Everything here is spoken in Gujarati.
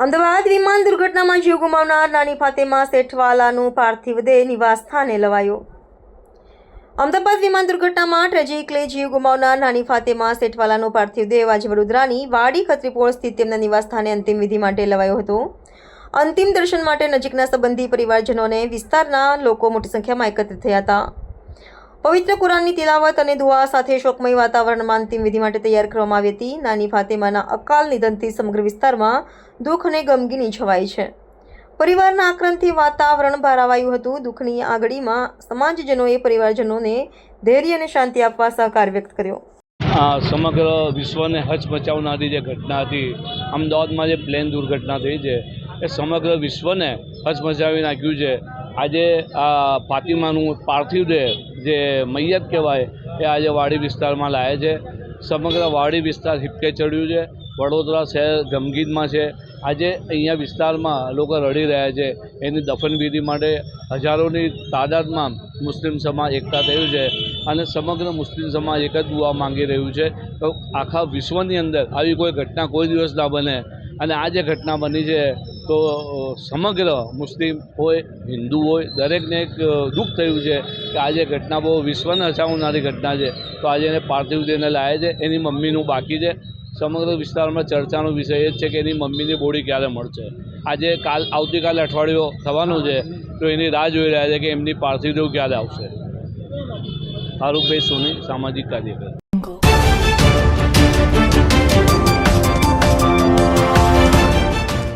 અમદાવાદ વિમાન દુર્ઘટનામાં જીવ ગુમાવનાર નાની ફાતેમા શેઠવાલાનું પાર્થિવ દેહ નિવાસ સ્થાને લવાયો. અમદાવાદ વિમાન દુર્ઘટનામાં ટ્રેજિકલી જીવ ગુમાવનાર નાની ફાતેમા શેઠવાલાનો પાર્થિવ દેહ આજે વડોદરાની વાડી ખત્રીપોળ સ્થિત તેમના નિવાસસ્થાને અંતિમ વિધિ માટે લવાયો હતો. અંતિમ દર્શન માટે નજીકના સંબંધી પરિવારજનોને વિસ્તારના લોકો મોટી સંખ્યામાં એકત્રિત થયા હતા. પવિત્ર કુરાનની તિલાવત અને દુઆ સાથે શોકમય વાતાવરણમાં અંતિમ વિધિ માટે તૈયાર કરવામાં આવી હતી. નાની ફાતેમાના અકાલ નિધનથી સમગ્ર વિસ્તારમાં દુઃખ અને ગમગીની છવાઈ છે. પરિવારના આક્રંદથી વાતાવરણ ભારાવાયું હતું. દુઃખની આગળીમાં સમાજજનોએ પરિવારજનોને ધૈર્ય અને શાંતિ આપવા સહકાર વ્યક્ત કર્યો. આ સમગ્ર વિશ્વને હચમચાવનારી જે ઘટના હતી, અમદાવાદમાં જે પ્લેન દુર્ઘટના થઈ છે, એ સમગ્ર વિશ્વને હચમચાવી નાખ્યું છે. આજે આ ફાતિમાનું પાર્થિવ દેહ જે મૈયત કહેવાય, એ આજે વાડી વિસ્તારમાં લાવે છે. સમગ્ર વાડી વિસ્તાર હિપકે ચડ્યું છે. વડોદરા શહેર ગમગીનમાં છે. આજે અહીંયા વિસ્તારમાં લોકો રડી રહ્યા છે. એની દફનવિધિ માટે હજારોની તાદાદમાં મુસ્લિમ સમાજ એકતા થયું છે અને સમગ્ર મુસ્લિમ સમાજ એક જ દુઆ માંગી રહ્યું છે તો આખા વિશ્વની અંદર આવી કોઈ ઘટના કોઈ દિવસ ના બને. અને આ જે ઘટના બની છે તો સમગ્ર મુસ્લિમ હોય, હિન્દુ હોય, દરેકને એક દુઃખ થયું છે કે આ જે ઘટના બહુ વિશ્વને હસાવનારી ઘટના છે. તો આજે એને પાર્થિવ દેહને લાવે છે, એની મમ્મીનું બાકી છે. સમગ્ર વિસ્તારમાં ચર્ચાનો વિષય એ જ છે કે એની મમ્મીની બોડી ક્યારે મળશે. આજે કાલ, આવતીકાલે અઠવાડિયો થવાનું છે, તો એની રાહ જોઈ રહ્યા છે કે એમની પાર્થિવ દેહ ક્યારે આવશે. ફારૂકભાઈ સોની, સામાજિક કાર્યકર.